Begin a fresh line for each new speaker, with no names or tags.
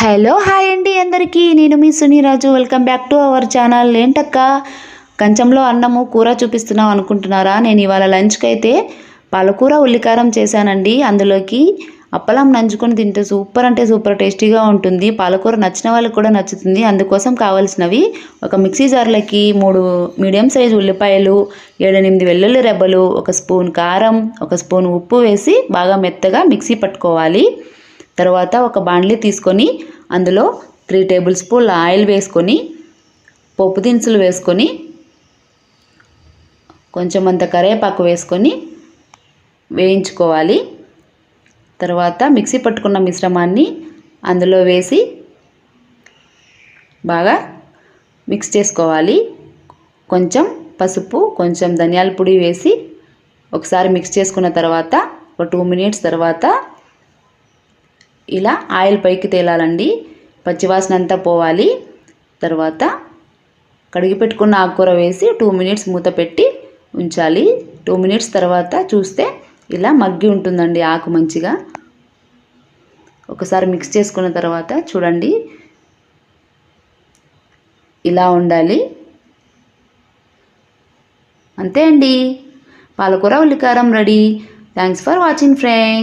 Hello hi అండి అందరికీ. నేను మీ Suniraju. Welcome back to our channel. ఏంటక్క? కంచంలో అన్నము కూర చూపిస్తున్నాం అనుకుంటున్నారా? నేను ఇవాళ లంచ్కి అయితే పాలకూర ఉల్లికారం చేశానండి. అందులోకి అప్పలం నంచుకొని తింటే సూపర్ అంటే సూపర్ టేస్టీగా ఉంటుంది. పాలకూర నచ్చిన వాళ్ళకి కూడా నచ్చుతుంది. అందుకోసం కావాల్సినవి ఒక మిక్సీ జార్లకి మూడు మీడియం సైజు ఉల్లిపాయలు ఏడెనిమిది వెల్లుల్లి రెబ్బలు ఒక స్పూన్ కారం ఒక స్పూన్ ఉప్పు వేసి బాగా మెత్తగా మిక్సీ పట్టుకోవాలి. తర్వాత ఒక బాండ్లీ తీసుకొని అందులో త్రీ టేబుల్ స్పూన్ల ఆయిల్ వేసుకొని పప్పు దినుసులు వేసుకొని కొంచెం అంత కరివేపాకు వేసుకొని వేయించుకోవాలి. తర్వాత మిక్సీ పట్టుకున్న మిశ్రమాన్ని అందులో వేసి బాగా మిక్స్ చేసుకోవాలి. కొంచెం పసుపు కొంచెం ధనియాల పొడి వేసి ఒకసారి మిక్స్ చేసుకున్న తర్వాత ఒక టూ మినిట్స్ తర్వాత ఇలా ఆయిల్ పైకి తేలాలండి. పచ్చివాసన అంతా పోవాలి. తర్వాత కడిగి పెట్టుకున్న ఆకుకూర వేసి టూ మినిట్స్ మూత పెట్టి ఉంచాలి. టూ మినిట్స్ తర్వాత చూస్తే ఇలా మగ్గి ఉంటుందండి ఆకు మంచిగా. ఒకసారి మిక్స్ చేసుకున్న తర్వాత చూడండి. ఇలా ఉండాలి. అంతే అండి. పాలకూర ఉల్లికారం ready. Thanks for watching friends